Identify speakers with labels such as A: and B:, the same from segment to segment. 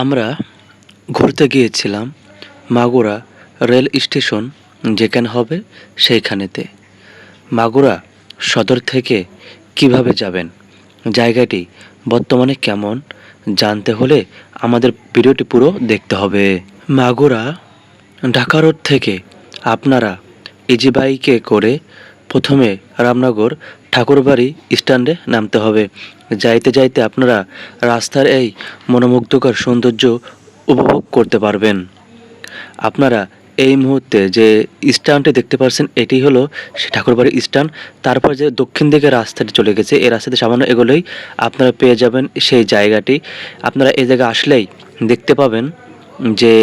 A: আমরা ঘুরতে গিয়েছিলাম মাগুরা রেল স্টেশন, যেখানে হবে সেইখানেতে। মাগুরা সদর থেকে কীভাবে যাবেন? জায়গাটি বর্তমানে কেমন? জানতে হলে আমাদের ভিডিওটি পুরো দেখতে হবে। মাগুরা ঢাকা রোড থেকে আপনারা ইজি বাইকে করে প্রথমে রামনগর ঠাকুরবাড়ি স্ট্যান্ডে নামতে হবে। যাইতে যাইতে আপনারা রাস্তার এই মনোমুগ্ধকর সৌন্দর্য উপভোগ করতে পারবেন। আপনারা এই মুহূর্তে যে স্ট্যান্ডটি দেখতে পাচ্ছেন এটি হলো সে ঠাকুরবাড়ি স্ট্যান্ড। তারপর যে দক্ষিণ দিকে রাস্তাটি চলে গেছে, এই রাস্তাতে সামান্য এগোলেই আপনারা পেয়ে যাবেন সেই জায়গাটি। আপনারা এই জায়গায় আসলেই দেখতে পাবেন যে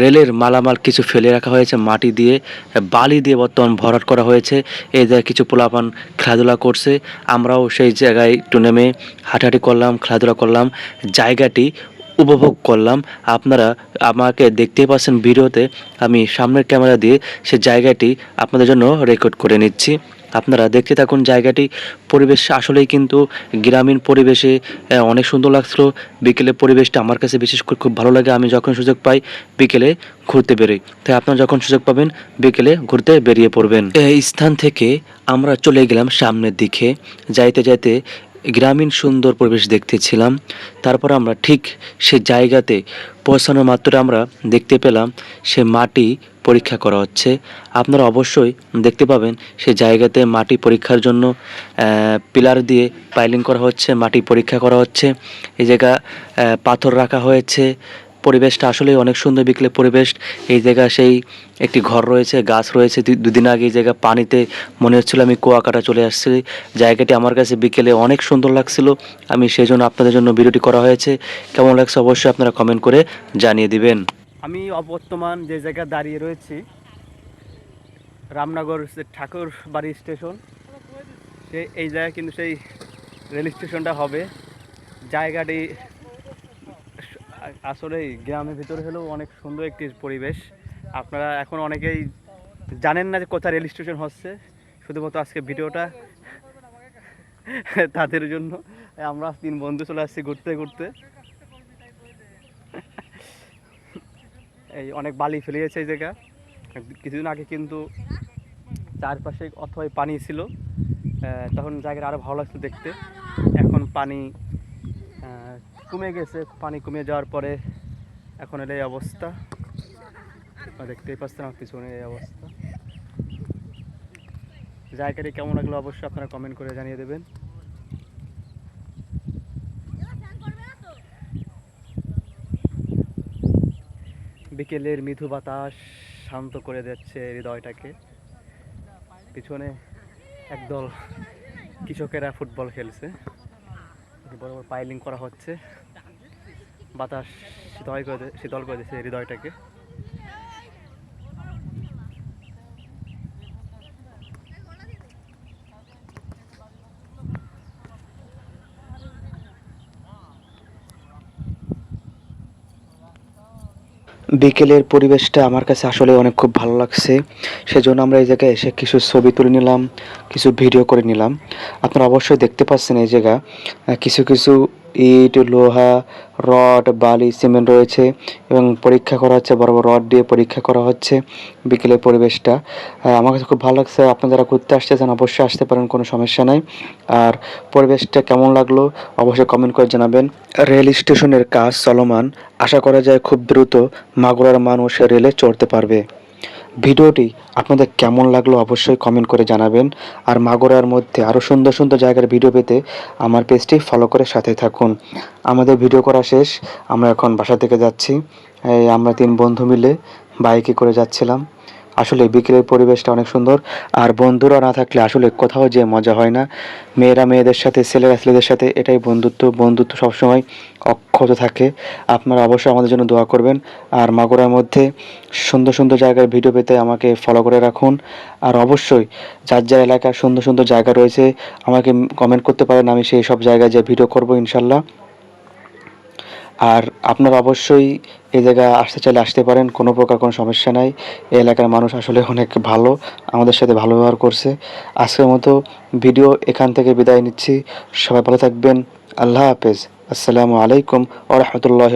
A: রেলের মালামাল কিছু ফেলে রাখা হয়েছে, মাটি দিয়ে, বালি দিয়ে বর্তমান ভরাট করা হয়েছে। এই জায়গায় কিছু পোলাপান খেলাধুলা করছে। আমরাও সেই জায়গায় একটু নেমে হাঁটাহাঁটি করলাম, খেলাধুলা করলাম, জায়গাটি উপভোগ করলাম। আপনারা আমাকে দেখতেই পাচ্ছেন ভিডিওতে, আমি সামনের ক্যামেরা দিয়ে সে জায়গাটি আপনাদের জন্য রেকর্ড করে নিচ্ছি। আপনারা দেখতে থাকুন জায়গাটি। পরিবেশ আসলেই কিন্তু গ্রামীণ পরিবেশে অনেক সুন্দর লাগছিল। বিকেলে পরিবেশটা আমার কাছে বিশেষ করে খুব ভালো লাগে। আমি যখন সুযোগ পাই বিকেলে ঘুরতে বেরোই। তাই আপনারা যখন সুযোগ পাবেন বিকেলে ঘুরতে বেরিয়ে পড়বেন। এই স্থান থেকে আমরা চলে গেলাম সামনের দিকে। যাইতে যাইতে গ্রামীণ সুন্দর পরিবেশ দেখতেছিলাম। তারপর আমরা ঠিক সে জায়গাতে পৌঁছানো মাত্র আমরা দেখতে পেলাম সে মাটি পরীক্ষা করা হচ্ছে। আপনারা অবশ্যই দেখতে পাবেন সে জায়গাতে মাটি পরীক্ষার জন্য পিলার দিয়ে পাইলিং করা হচ্ছে, মাটি পরীক্ষা করা হচ্ছে। এই জায়গা পাথর রাখা হয়েছে পরিবেশটা আসলে অনেক সুন্দর বিকেলে পরিবেশ। এই জায়গা সেই একটি ঘর রয়েছে, গাছ রয়েছে। দুদিন আগে এই জায়গা পানিতে মনে হচ্ছিল আমি কুয়াকাটা চলে আসছি। জায়গাটি আমার কাছে বিকেলে অনেক সুন্দর লাগছিল। আমি সেই জন্য আপনাদের জন্য ভিডিওটি করা হয়েছে। কেমন লাগছে অবশ্যই আপনারা কমেন্ট করে জানিয়ে দিবেন।
B: আমি অবর্তমান যে জায়গায় দাঁড়িয়ে রয়েছি, রামনগর ঠাকুর বাড়ি স্টেশন। সে এই জায়গায় কিন্তু সেই রেল স্টেশনটা হবে। জায়গাটি আসলে গ্রামের ভিতরে হলেও অনেক সুন্দর একটি পরিবেশ। আপনারা এখন অনেকেই জানেন না যে কোথায় রেল স্টেশন হচ্ছে। শুধুমাত্র আজকে ভিডিওটা তাদের জন্য। আমরা তিন বন্ধু চলে আসছি ঘুরতে ঘুরতে। এই অনেক বালি ফেলিয়েছে এই জায়গা। কিছুদিন আগে কিন্তু চারপাশে অথবা পানি ছিল। তখন জায়গাটা আরও ভালো লাগছিল দেখতে। এখন পানি কমে গেছে, পানি কমে যাওয়ার পরে এখন এর এই অবস্থা। দেখতেই পাচ্ছেন আমার পিছনে এই অবস্থা। জায়গাটি কেমন লাগল অবশ্যই আপনারা কমেন্ট করে জানিয়ে দেবেন। বিকেলের মৃদু বাতাস শান্ত করে দিচ্ছে হৃদয়টাকে। পিছনে একদল কৃষকেরা ফুটবল খেলছে। বড় বড় পাইলিং করা হচ্ছে। বাতাস শীতল করে শীতল করে দিচ্ছে হৃদয়টাকে।
A: বিকেলের পরিবেশটা আমার কাছে আসলে অনেক খুব ভালো লাগছে। সেজন্য আমরা এই জায়গায় এসে কিছু ছবি তুলে নিলাম, কিছু ভিডিও করে নিলাম। আপনারা অবশ্যই দেখতে পাচ্ছেন এই জায়গা। কিছু কিছু ইট, লোহা, রড, বালি, সিমেন্ট রয়েছে এবং পরীক্ষা করা হচ্ছে, বড় বড় রড দিয়ে পরীক্ষা করা হচ্ছে বিকেলের পরিবেশটা। আমার কাছে খুব ভালো লাগছে, আপনারা যারা ঘুরতে আসতেছেন অবশ্যই আসতে পারেন, কোনো সমস্যা নাই। আর পরিবেশটা কেমন লাগল অবশ্যই কমেন্ট করে জানাবেন। রেল স্টেশনের কাজ চলমান, আশা করা যায় খুব দ্রুত মাগুরার মানুষ রেলে চড়তে পারবে। ভিডিওটি আপনাদের কেমন লাগল অবশ্যই কমেন্ট করে জানাবেন। আর মাগুরার মধ্যে আরও সুন্দর সুন্দর জায়গার ভিডিও পেতে আমার পেজটি ফলো করে সাথে থাকুন। আমাদের ভিডিও করা শেষ। আমরা এখন বাসা থেকে যাচ্ছি। আমরা তিন বন্ধু মিলে বাইকে করে যাচ্ছিলাম। আসলে বিকেলের পরিবেশটা অনেক সুন্দর। আর বন্ধুরা না থাকলে আসলে কোথাও যে মজা হয় না। মেয়েরা মেয়েদের সাথে, ছেলেরা ছেলেদের সাথে এটাই বন্ধুত্ব। বন্ধুত্ব সবসময় অক্ষত থাকে। আপনারা অবশ্যই আমাদের জন্য দোয়া করবেন। আর মাগুরার মধ্যে সুন্দর সুন্দর জায়গার ভিডিও পেতে আমাকে ফলো করে রাখুন। আর অবশ্যই যার যার এলাকার সুন্দর সুন্দর জায়গা রয়েছে, আমাকে কমেন্ট করতে পারেন। আমি সেই সব জায়গায় যে ভিডিও করব ইনশাল্লাহ। আর আপনারা অবশ্যই এই জায়গায় আসতে চাইলে আসতে পারেন, কোনো প্রকার কোনো সমস্যা নাই। এই এলাকার মানুষ আসলে অনেক ভালো, আমাদের সাথে ভালো ব্যবহার করছে। আজকের মতো ভিডিও এখান থেকে বিদায় নিচ্ছি। সবাই ভালো থাকবেন। আল্লাহ হাফেজ। আসসালামু আলাইকুম ওরহমতুল্লাহ